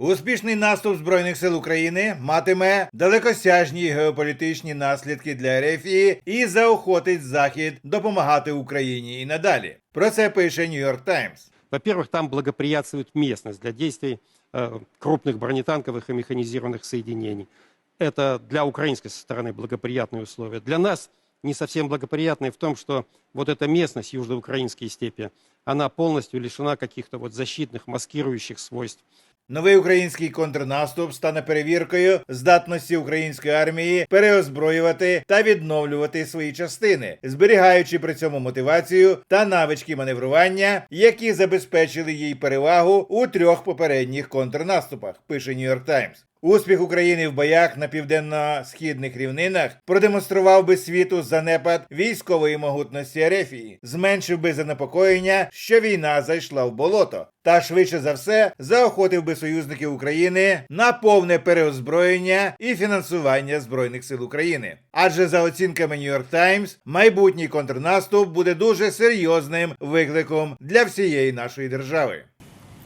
Успішний наступ збройних сил України матиме далекосяжні геополітичні наслідки для Ерефії і заохотить Захід допомагати Україні і надалі. Про це пише Нью-Йорк Таймс. Во-первых, там благоприятствует местность для действий э, крупных бронетанковых и механизированных соединений. Это для украинской стороны благоприятные условия. Для нас не совсем благоприятные в том, что вот эта местность, южноукраинские степи, она полностью лишена каких-то вот защитных, маскирующих свойств. Новий український контрнаступ стане перевіркою здатності української армії переозброювати та відновлювати свої частини, зберігаючи при цьому мотивацію та навички маневрування, які забезпечили їй перевагу у трьох попередніх контрнаступах. Пише Нью-Йорк Таймс. Успіх України в боях на південно-східних рівнинах продемонстрував би світу занепад військової могутності Ерефії, зменшив би занепокоєння, що війна зайшла в болото, та швидше за все заохотив би союзників України на повне переозброєння і фінансування збройних сил України. Адже за оцінками Нью-Йорк Таймс, майбутній контрнаступ буде дуже серйозним викликом для всієї нашої держави.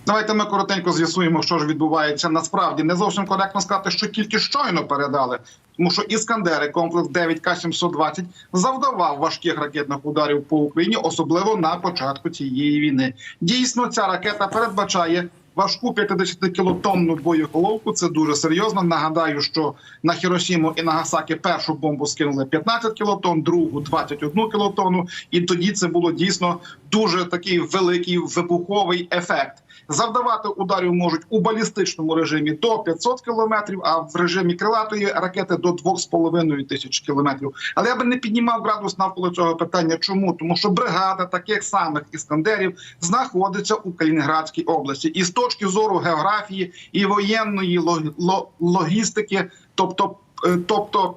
Давайте ми коротенько з'ясуємо, що ж відбувається насправді. Не зовсім коректно сказати, що тільки щойно передали, тому що іскандери комплекс 9 К-720 завдавав важких ракетних ударів по Україні, особливо на початку цієї війни. Дійсно, ця ракета передбачає. Важку 50-кілотонну боєголовку це дуже серйозно. Нагадаю, що на Хіросіму і Нагасакі першу бомбу скинули 15 кілотон, другу 21 кілотонну. І тоді це було дійсно дуже такий великий вибуховий ефект. Завдавати ударів можуть у балістичному режимі до 500 кілометрів, а в режимі крилатої ракети до 2,5 тисяч кілометрів. Але я би не піднімав градус навколо цього питання. Чому тому, що бригада таких самих іскандерів знаходиться у Калінінградській області, і з точки зору географії і воєнної лог- логістики, тобто, е, тобто.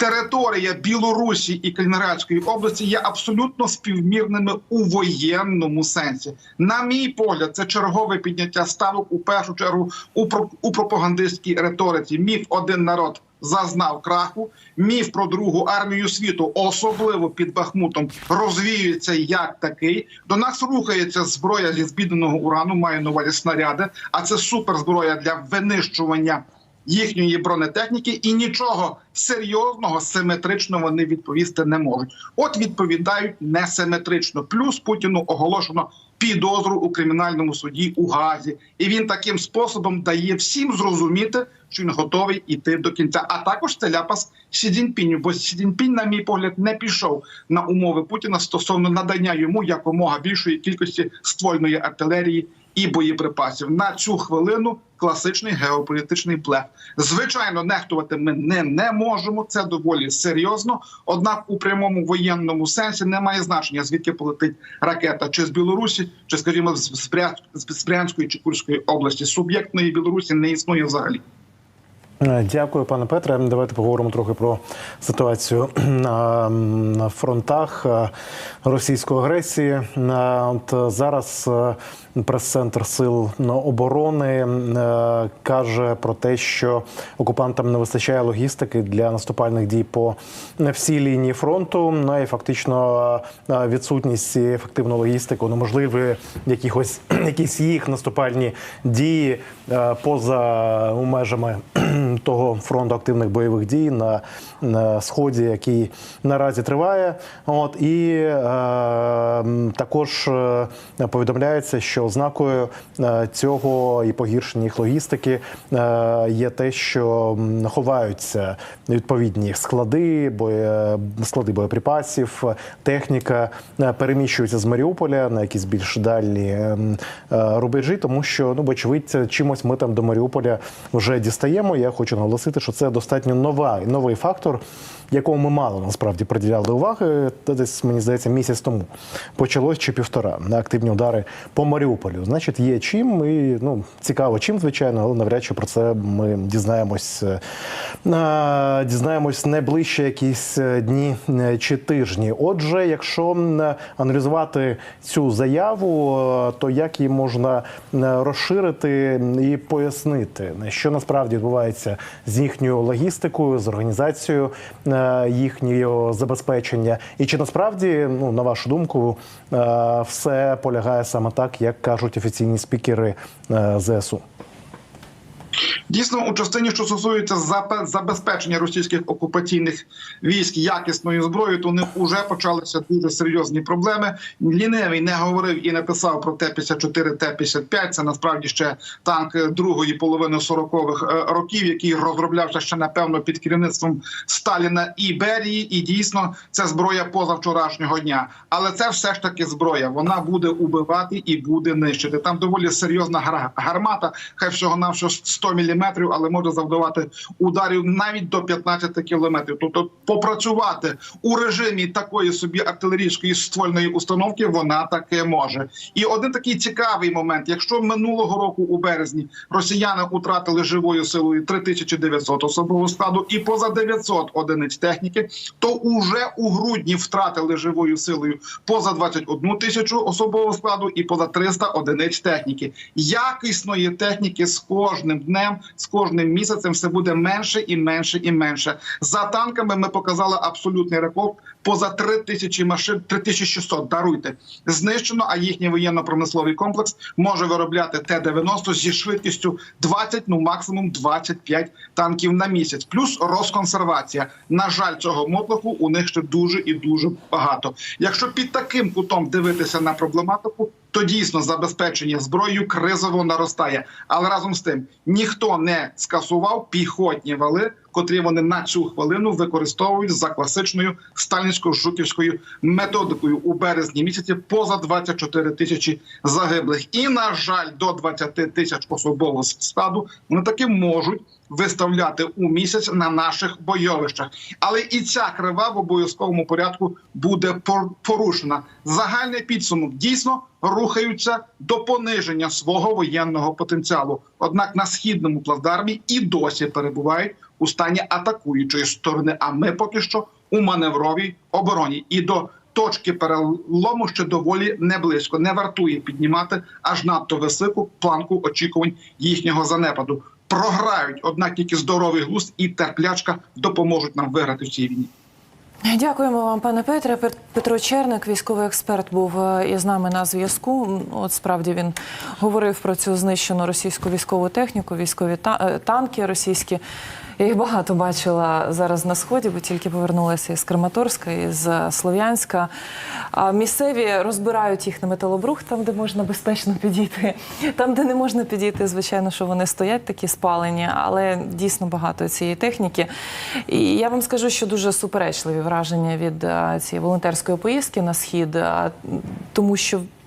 Територія Білорусі і Калінінградської області є абсолютно співмірними у воєнному сенсі. На мій погляд, це чергове підняття ставок у першу чергу у про- у пропагандистській риториці. Міф один народ зазнав краху. Міф про другу армію світу, особливо під Бахмутом, розвіюється як такий. До нас рухається зброя зі збідненого урану, маю на увазі снаряди. А це суперзброя для винищування їхньої бронетехніки, і нічого серйозного симетрично вони відповісти не можуть. От відповідають несиметрично. Плюс Путіну оголошено підозру у кримінальному суді у Газі, і він таким способом дає всім зрозуміти, що він готовий іти до кінця. А також це ляпас Сі бо Сі Цзіньпінь, на мій погляд, не пішов на умови Путіна стосовно надання йому якомога більшої кількості ствольної артилерії і боєприпасів на цю хвилину. Класичний геополітичний блеф. Звичайно, нехтувати ми не, не можемо. Це доволі серйозно. Однак, у прямому воєнному сенсі немає значення, звідки полетить ракета, чи з Білорусі, чи, скажімо, з Брянської чи Курської області. Суб'єктної Білорусі не існує взагалі. Е, Дякую, пане Петре. Давайте поговоримо трохи про ситуацію на, фронтах е, російської агресії. Е, От зараз прес-центр сил оборони каже про те, що окупантам не вистачає логістики для наступальних дій по всій лінії фронту. Ну і фактично відсутність ефективної логістики унеможливлює якихось якісь їх наступальні дії поза межами того фронту активних бойових дій на, на сході, який наразі триває. От і е, також е, повідомляється, що ознакою е, цього і погіршення їх логістики е, є те, що ховаються відповідні склади, боє, склади боєприпасів, техніка е, переміщується з Маріуполя на якісь більш дальні е, рубежі, тому що ну, вочевидь, чимось ми там до Маріуполя вже дістаємо. Я хочу наголосити, що це достатньо нова новий фактор, якому ми мало насправді приділяли уваги. Десь мені здається, місяць тому почалось чи півтора на активні удари по Маріуполю. Значить, є чим і ну цікаво, чим звичайно, але навряд чи про це ми дізнаємось. е, Дізнаємось найближче якісь е, дні е, чи тижні. Отже, якщо аналізувати цю заяву, то як її можна розширити і пояснити, що насправді відбувається з їхньою логістикою, з організацією їхнього забезпечення, і чи насправді, ну на вашу думку, е, все полягає саме так, як кажуть офіційні спікери е, ЗСУ? Дійсно, у частині, що стосується забезпечення російських окупаційних військ якісною зброєю, то них вже почалися дуже серйозні проблеми. Ліневий не говорив і не писав про Т-54, Т-55. Це насправді ще танк другої половини 40-х е, років, який розроблявся ще напевно під керівництвом Сталіна і Берії. І дійсно це зброя позавчорашнього дня. Але це все ж таки зброя. Вона буде убивати і буде нищити. Там доволі серйозна гармата, хай всього навсього 100 мм, але може завдавати ударів навіть до 15 кілометрів. Тобто попрацювати у режимі такої собі артилерійської ствольної установки вона таки може. І один такий цікавий момент: якщо минулого року у березні росіяни втратили живою силою 3900 особового складу і поза 900 одиниць техніки, то уже у грудні втратили живою силою поза 21 тисячу особового складу і поза 300 одиниць техніки. Якісної техніки з кожним днем, з кожним місяцем все буде менше і менше і менше. За танками ми показали абсолютний рекорд поза 3 тисячі машин, 3600, даруйте, знищено, а їхній воєнно-промисловий комплекс може виробляти Т-90 зі швидкістю 20, ну максимум 25 танків на місяць. Плюс розконсервація. На жаль, цього мотлоху у них ще дуже і дуже багато. Якщо під таким кутом дивитися на проблематику, то дійсно забезпечення зброєю кризово наростає. Але разом з тим ніхто не скасував піхотні вали, котрі вони на цю хвилину використовують за класичною сталінсько-жуківською методикою у березні місяці поза 24 тисячі загиблих. І на жаль, до 20 тисяч особового складу вони таки можуть виставляти у місяць на наших бойовищах. Але і ця крива в обов'язковому порядку буде порушена. Загальний підсумок дійсно рухаються до пониження свого воєнного потенціалу. Однак на східному плацдармі і досі перебувають у стані атакуючої сторони. А ми поки що у маневровій обороні і до. Точки перелому ще доволі не близько. Не вартує піднімати аж надто високу планку очікувань їхнього занепаду. Програють, однак тільки здоровий глузд і терплячка допоможуть нам виграти в цій війні. Дякуємо вам, пане Петре. Пет- Петро Черник, військовий експерт, був е, із нами на зв'язку. От справді він говорив про цю знищену російську військову техніку, військові е, танки російські. Я їх багато бачила зараз на сході, бо тільки повернулася із Краматорська, із е, Слов'янська. Місцеві розбирають їх на металобрух, там, де можна безпечно підійти. Там, де не можна підійти, звичайно, що вони стоять такі спалені, але дійсно багато цієї техніки. І я вам скажу, що дуже суперечливі враження від е, цієї волонтерської поїздки на схід, е, тому що